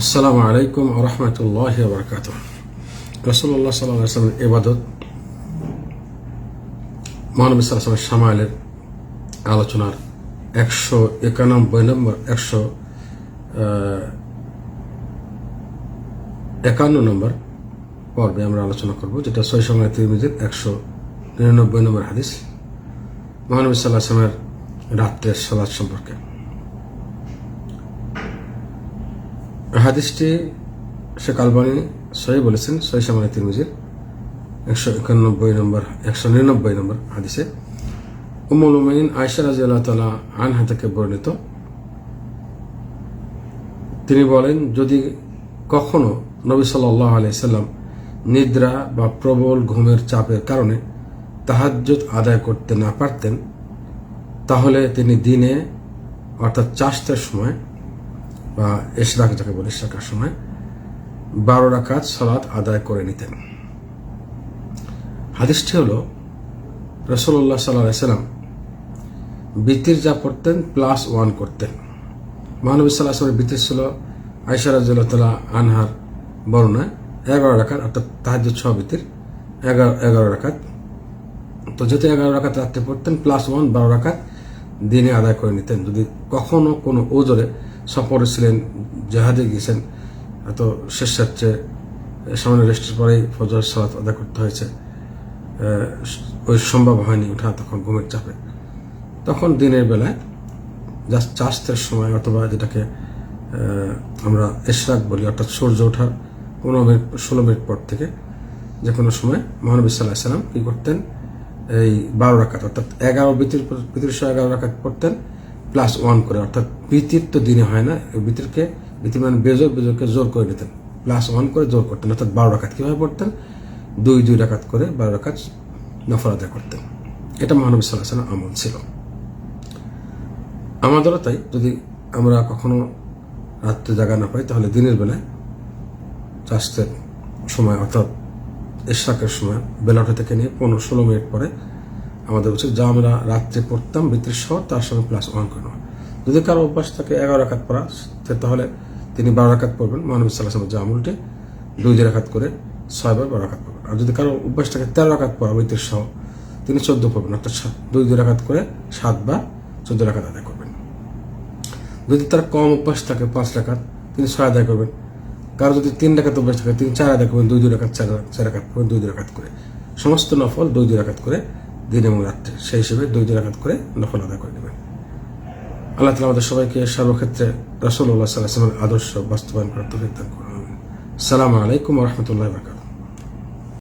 আসসালামু আলাইকুম রহমতুল্লাহ বরকাত রসুল্লাহ সাল্লামের এবাদত মহানবী সাল্লামের সামাইলের আলোচনার একশো একানব্বই নম্বর, একশো একান্ন নম্বর পর্বে আমরা আলোচনা করব, যেটা ছয় সময় তিরমিজির একশো নিরানব্বই নম্বর হাদিস। মহানবী সাল্লাহ আসলামের রাত্রের সলাদ সম্পর্কে। হাদিসটি শেখ আলবানি সহি বলেছেন, সহি সামানি তিরমিজির একশো একানব্বই নম্বর, একশো নিরানব্বই নম্বর হাদিসে। উমুল উমাইন আয়সা রাজি আল্লাহ তালা আনহা থেকে বর্ণিত। তিনি বলেন, যদি কখনো নবী সাল্লাহ আলাইসাল্লাম নিদ্রা বা প্রবল ঘুমের চাপের কারণে তাহাজ্জুদ আদায় করতে না পারতেন, তাহলে তিনি দিনে, অর্থাৎ চাষতের সময় বা এশরাক যাকে বলে ইশরাকের সময়, বারো রাকাত সালাত আদায় করে নিতেন। হাদিসটি হল রসল্লাহ সাল্লাহ সাল্লাম বৃত্তির যা পড়তেন প্লাস ওয়ান করতেন। মহানবী সাল্লাহ আসলামের বৃত্তির ছিল আয়সা রাজুল্লাহ আনহার বর্ণায় এগারো রাখাত অর্থাৎ তাহাজ ছ বৃত্তির এগারো এগারো রাখাত তো যেহেতু এগারো রাখাত রাত্রে পড়তেন প্লাস ওয়ান বারো রাখাত দিনে আদায় করে নিতেন। যদি কখনো কোনো ওজরে সফরে ছিলেন জাহাজে গিয়েছেন। এত শেষ যাচ্ছে সামনে রেস্টের পরেই ফজর সালাত আদায় করতে হয়েছে। ওই সম্ভব হয়নি ওঠা তখন ঘুমের চাপে। তখন দিনের বেলায় জাস্ট চাষের সময় অথবা যেটাকে আমরা এশরাক বলি, অর্থাৎ সূর্য ওঠার পনেরো মিনিট, ষোলো মিনিট পর থেকে যে কোনো সময় মহানবী সাল্লাহ সাল্লাম কী করতেন, এই বারো রাখাত অর্থাৎ এগারো বিতির বিতিরশো এগারো রাখাত পড়তেন। প্লাস ওয়ান করে, অর্থাৎ বিতির তো দিনে হয় না বিতিরকে বিতির মানে বেজর, বেজরকে জোর করে নিতেন। প্লাস ওয়ান করে জোর করতেন, অর্থাৎ বারো রাখাত কীভাবে পড়তেন? দুই দুই রাখাত করে বারো রাখাত নফল আদায় করতেন। এটা মহানবী সাল্লাহ সাল্লাম আমল ছিল। আমাদেরও তাই, যদি আমরা কখনো রাত্রে জাগা না পাই, তাহলে দিনের বেলায় চাষের সময়, অর্থাৎ এশাকের সময়, বেলা ওঠা থেকে নিয়ে পনেরো ষোলো মিনিট পরে আমাদের উচিত যা আমরা রাত্রে পড়তাম বৃত্তির সহ তার সঙ্গে প্লাস ওয়ান করে নেওয়া। যদি কারও অভ্যাস থাকে এগারো রাখাত পড়া তাহলে তিনি বারো রাখাত পড়বেন মহানবী সাল্লাহ যে আমলটি দুই দুই রাখাত করে ছয়বার বারো রাখাত পড়বেন। আর যদি কারও অভ্যাস থাকে তেরো রাখাত পড়া বৃত্তির সহ তিনি চোদ্দ পড়বেন, অর্থাৎ দুই দুই রাখাত করে সাতবার চোদ্দ রাখাত আদায় করবেন। যদি তার কম অভ্যাস থাকে পাঁচ রাখাত তিনি ছয় আদায় করবেন। কারও যদি তিন রাখাত অভ্যাস থাকে, তিনি চার আদায় করবেন, দুই দুই রাখাত চার চার রাখাত করবেন দুই দুই রাখাত করে। সমস্ত নফল দুই দুই রাখাত করে দিন এবং রাত্রে। সেই হিসেবে দুই দুই রাখাত করে নফল আদায় করে নেবেন। আল্লাহ তালা আমাদের সবাইকে সর্বক্ষেত্রে রসুল্লাহ সাল্লাহ আদর্শ বাস্তবায়ন করার দান করুন। সালাম আলাইকুম রহমতুল্লাহ বরকাত